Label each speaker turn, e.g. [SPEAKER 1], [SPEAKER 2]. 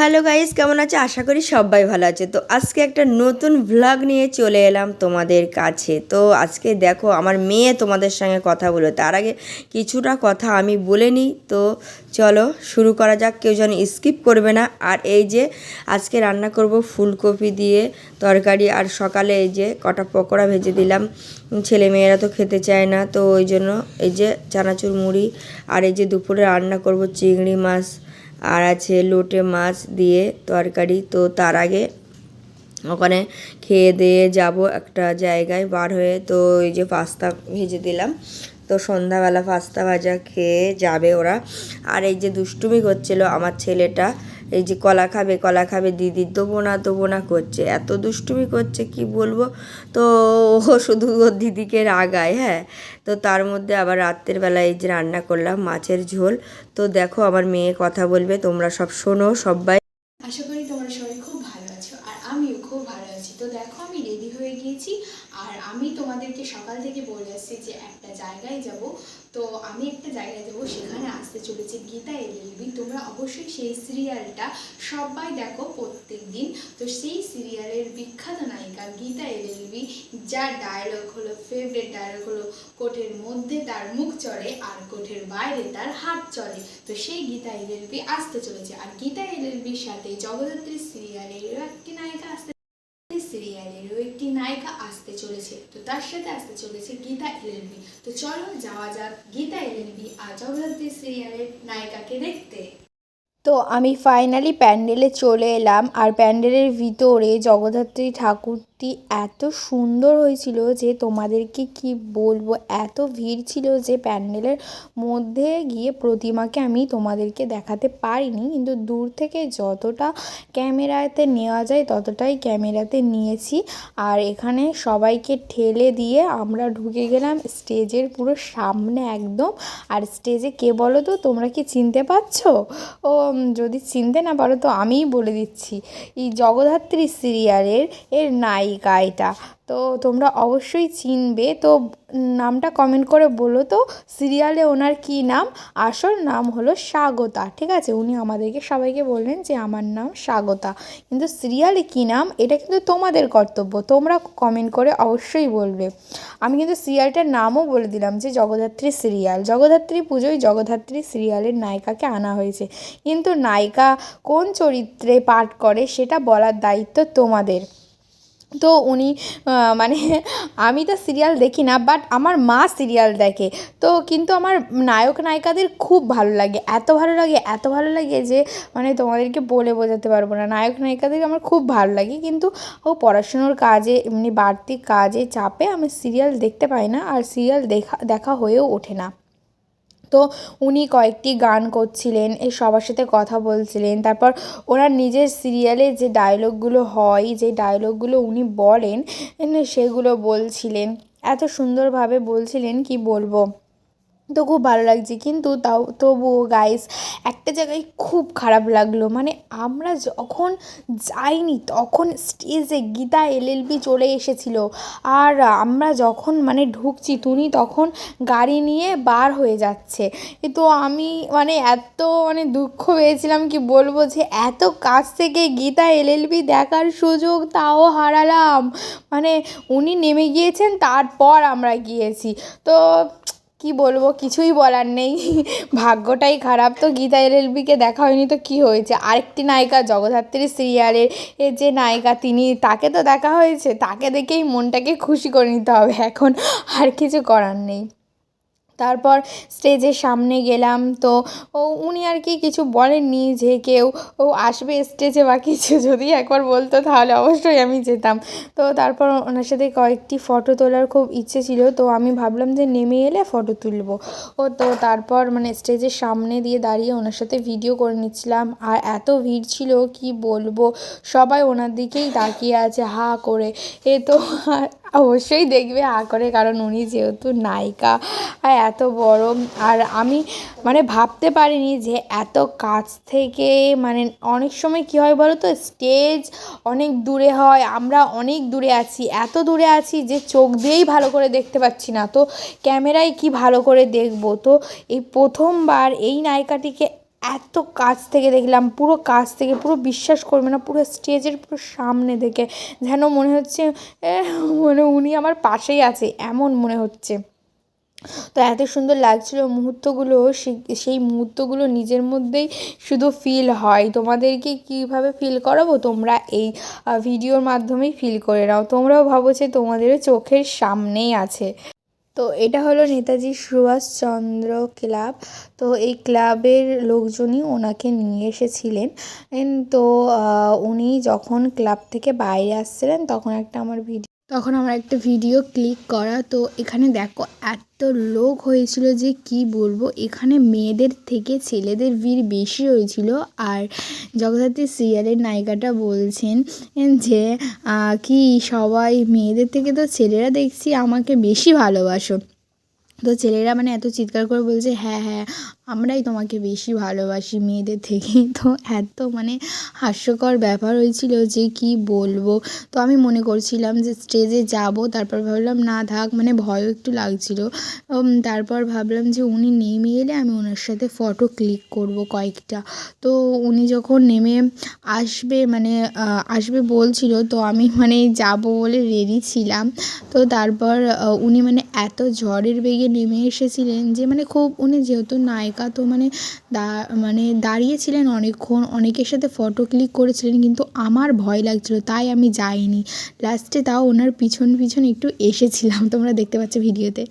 [SPEAKER 1] Hello guys, কেমন আছে? আশা করি সবাই ভালো আছে। তো আজকে একটা নতুন ভ্লগ নিয়ে চলে এলাম তোমাদের কাছে। তো আজকে দেখো, আমার মেয়ে তোমাদের সঙ্গে কথা বলবে তার আগে কিছুটা কথা আমি বলে নিই। তো চলো, শুরু করা যাক। কেউ যেন স্কিপ করবে না। আর এই যে, আজকে রান্না করব ফুলকপি দিয়ে তরকারি। আর সকালে এই যে কটা পকোড়া ভেজে দিলাম। ছেলে মেয়েরা তো খেতে চায় না। তো ওই জন্য এই যে চানাচুর মুড়ি। আর এই যে দুপুরে রান্না করব চিংড়ি মাছ। আর আছে লোটে মাছ দিয়ে তরকারি। তো তার আগে ওখানে খেয়ে দিয়ে যাব একটা জায়গায় বার হয়ে। তো এই যে পাস্তা ভেজে দিলাম। তো সন্ধ্যাবেলা পাস্তা ভাজা খেয়ে যাবে ওরা। আর এই যে দুষ্টুমি করছিল আমার ছেলেটা এই যে কলা খাবে কলা খাবে, দিদি দেবো না দেবো না করছে। এত দুষ্টুমি করছে, কি বলব? তো ও শুধু ওর দিদিকে রাগায় হ্যাঁ? তো তার মধ্যে আবার রাত্রের বেলা এই যে রান্না করলাম মাছের ঝোল। তো দেখো আমার মেয়ে কথা বলবে, তোমরা সব শোনো সবাই
[SPEAKER 2] আশা করি তোমরা সবাই খুব ভালো আছো, আর আমিও খুব ভালো আছি। তো দেখো আমি রেডি হয়ে গিয়েছি, আর আমি তোমাদেরকে সকাল থেকে বলে আসছি যে একটা জায়গায় যাব। তো আমি একটা জায়গায় যাব, সেখানে আসতে চলেছে। গীতা এলএলবি তোমরা অবশ্যই সেই সিরিয়ালটা সবাই দেখো প্রত্যেক দিন তো সেই সিরিয়ালের বিখ্যাত নায়িকা গীতা এলএলবি যার ডায়লগ হলো ফেভারিট ডায়লগ হলো কোঠের মধ্যে তার মুখ চড়ে আর কোঠের বাইরে তার হাত চলে তো সেই গীতা এলএলবি আসতে চলেছে। আর গীতা এলএলবির সাথে জগদ্ধাত্রী সিরিয়ালেরও একটি নায়িকা আসতে একটি নায়িকা আসতে চলেছে। তো তার সাথে আসতে চলেছে গীতা তো চলো যাওয়া যাক গীতা আর সিরিয়ালের নায়িকাকে দেখতে।
[SPEAKER 3] তো আমি ফাইনালি প্যান্ডেলে চলে এলাম আর প্যান্ডেলের ভিতরে জগদ্ধাত্রী ঠাকুরটি এত সুন্দর হয়েছিল যে তোমাদেরকে কি বলব? এত ভিড় ছিল যে প্যান্ডেলের মধ্যে গিয়ে প্রতিমাকে আমি তোমাদেরকে দেখাতে পারিনি। কিন্তু দূর থেকে যতটা ক্যামেরাতে নেওয়া যায়, ততটাই ক্যামেরাতে নিয়েছি। আর এখানে সবাইকে ঠেলে দিয়ে আমরা ঢুকে গেলাম স্টেজের পুরো সামনে একদম। আর স্টেজে কে বলো তো? তোমরা কি চিনতে পারছ? ও যদি চিনতে না পারো তো আমিই বলে দিচ্ছি। এই জগদ্ধাত্রী সিরিয়ালের, এর নায়িকা এটা তো তোমরা অবশ্যই চিনবে। তো নামটা কমেন্ট করে বলো তো সিরিয়ালে ওনার কী নাম? আসল নাম হলো স্বাগতা, ঠিক আছে? উনি আমাদেরকে, সবাইকে বললেন যে আমার নাম স্বাগতা। কিন্তু সিরিয়ালে কী নাম? এটা কিন্তু তোমাদের কর্তব্য, তোমরা কমেন্ট করে অবশ্যই বলবে। আমি কিন্তু সিরিয়ালটার নামও বলে দিলাম যে জগদ্ধাত্রী সিরিয়াল জগদ্ধাত্রী পুজোয় জগদ্ধাত্রী সিরিয়ালের নায়িকাকে আনা হয়েছে। কিন্তু নায়িকা কোন চরিত্রে পাঠ করে সেটা বলার দায়িত্ব তোমাদের। তো উনি মানে আমি তো সিরিয়াল দেখি না বাট আমার মা সিরিয়াল দেখে। তো কিন্তু আমার নায়ক নায়িকাদের খুব ভালো লাগে। এত ভালো লাগে, এত ভালো লাগে যে মানে তোমাদেরকে বলে বোঝাতে পারব না। নায়ক নায়িকাদের আমার খুব ভালো লাগে, কিন্তু ও পড়াশুনোর কাজে, এমনি বাড়তি কাজে চাপে আমি সিরিয়াল দেখতে পাই না, আর সিরিয়াল দেখা দেখা হয়েও ওঠে না। তো উনি কয়েকটি গান করছিলেন এই সবার সাথে কথা বলছিলেন। তারপর ওনার নিজের সিরিয়ালে যে ডায়লগগুলো হয়, যে ডায়লগগুলো উনি বলেন সেগুলো বলছিলেন। এত সুন্দরভাবে বলছিলেন, কি বলব? তো খুব ভালো লাগছে। কিন্তু তাও তবুও গাইস একটা জায়গায় খুব খারাপ লাগল। মানে আমরা যখন যাইনি, তখন স্টেজে গীতা এলএলবি চলে এসেছিল। আর আমরা যখন মানে ঢুকছি তুমি তখন গাড়ি নিয়ে বার হয়ে যাচ্ছে। তো আমি মানে এত মানে দুঃখ পেয়েছিলাম কি বলব যে, এত কাছ থেকে গীতা এলএলবি দেখার সুযোগ তাও হারালাম। মানে উনি নেমে গিয়েছেন, তারপর আমরা গিয়েছি। তো কি বলব, কিছুই বলার নেই। ভাগ্যটাই খারাপ তো, গীতা এলএলবিকে দেখা হয়নি তো কি হয়েছে? আরেকটি নায়িকা, জগদ্ধাত্রী সিরিয়ালের যে নায়িকা, তিনি, তাকে তো দেখা হয়েছে, তাকে দেখেই মনটাকে খুশি করে নিতে হবে। এখন আর কিছু করার নেই। তারপর স্টেজের সামনে গেলাম। তো, ও, উনি আর কি কিছু বলেননি যে কেউ, ও, আসবে স্টেজে বা কিছু যদি একবার বলতো তাহলে অবশ্যই আমি যেতাম। তো, তারপর ওনার সাথে কয়েকটি ফটো তোলার খুব ইচ্ছে ছিল। তো, আমি ভাবলাম যে নেমে এলে ফটো তুলবো। ও, তো, তারপর মানে স্টেজের সামনে দিয়ে দাঁড়িয়ে ওনার সাথে ভিডিও করে নিচ্ছিলাম। আর এত ভিড় ছিল, কি বলব? সবাই ওনার দিকেই তাকিয়ে আছে, হা করে। এ তো অবশ্যই দেখবে হা করে, কারণ উনি যেহেতু নায়িকা এত বড়, আর আমি মানে ভাবতে পারিনি যে এত কাছ থেকে মানে অনেক সময় কী হয় বলো তো স্টেজ অনেক দূরে হয়, আমরা অনেক দূরে আছি, এত দূরে আছি যে চোখ দিয়েই ভালো করে দেখতে পাচ্ছি না, তো ক্যামেরায় কি ভালো করে দেখব? তো এই প্রথমবার এই নায়িকাটিকে এত কাছ থেকে দেখলাম, পুরো কাছ থেকে, পুরো বিশ্বাস করবে না, পুরো স্টেজের পুরো সামনে থেকে যেন মনে হচ্ছে মানে উনি আমার পাশেই আছে, এমন মনে হচ্ছে। তো এত সুন্দর লাগছিল মুহূর্তগুলো সেই মুহূর্তগুলো নিজের মধ্যেই শুধু ফিল হয়। তোমাদেরকে কীভাবে ফিল করাবো? তোমরা এই ভিডিওর মাধ্যমেই ফিল করে নাও। তোমরাও ভাবো যে তোমাদেরও চোখের সামনেই আছে। তো এটা হলো নেতাজি সুভাষচন্দ্র ক্লাব। তো এই ক্লাবের লোকজনই ওনাকে নিয়ে এসেছিলেন। তো উনি যখন ক্লাব থেকে বাইরে আসছিলেন, তখন একটা আমার ভিডিও তখন আমার একটা ভিডিও ক্লিক করা, তো এখানে দেখো এত লোক হয়েছিল যে কি বলব? এখানে মেয়েদের থেকে ছেলেদের ভিড় বেশি হয়েছিল। আর জগদ্ধাত্রী সিরিয়ালের নায়িকাটা বলছেন যে কি সবাই মেয়েদের থেকে তো ছেলেরা দেখছি, আমাকে বেশি ভালোবাসো। তো ছেলেরা মানে এত চিৎকার করে বলছে হ্যাঁ হ্যাঁ আমরাই তোমাকে বেশি ভালোবাসি মেয়েদের থেকে তো এত মানে হাস্যকর ব্যাপার হয়েছিল যে কি বলব? তো আমি মনে করছিলাম যে স্টেজে যাব, তারপর ভাবলাম, না থাক মানে ভয়ও একটু লাগছিল। তারপর ভাবলাম যে উনি নেমে এলে আমি ওনার সাথে ফটো ক্লিক করব কয়েকটা। তো উনি যখন নেমে আসবে মানে আসবে বলছিল, তো আমি মানে যাব বলে রেডি ছিলাম। তো তারপর উনি মানে এত ঝড়ের বেগে নেমে এসেছিলেন যে মানে খুব, উনি যেহেতু নায়িকা তো মানে দা মানে দাঁড়িয়েছিলেন অনেকক্ষণ, অনেকের সাথে ফটো ক্লিক করেছিলেন কিন্তু আমার ভয় লাগছিল, তাই আমি যাইনি। লাস্টে তাও ওনার পিছন পিছন একটু এসেছিলাম, তোমরা দেখতে পাচ্ছ ভিডিওতে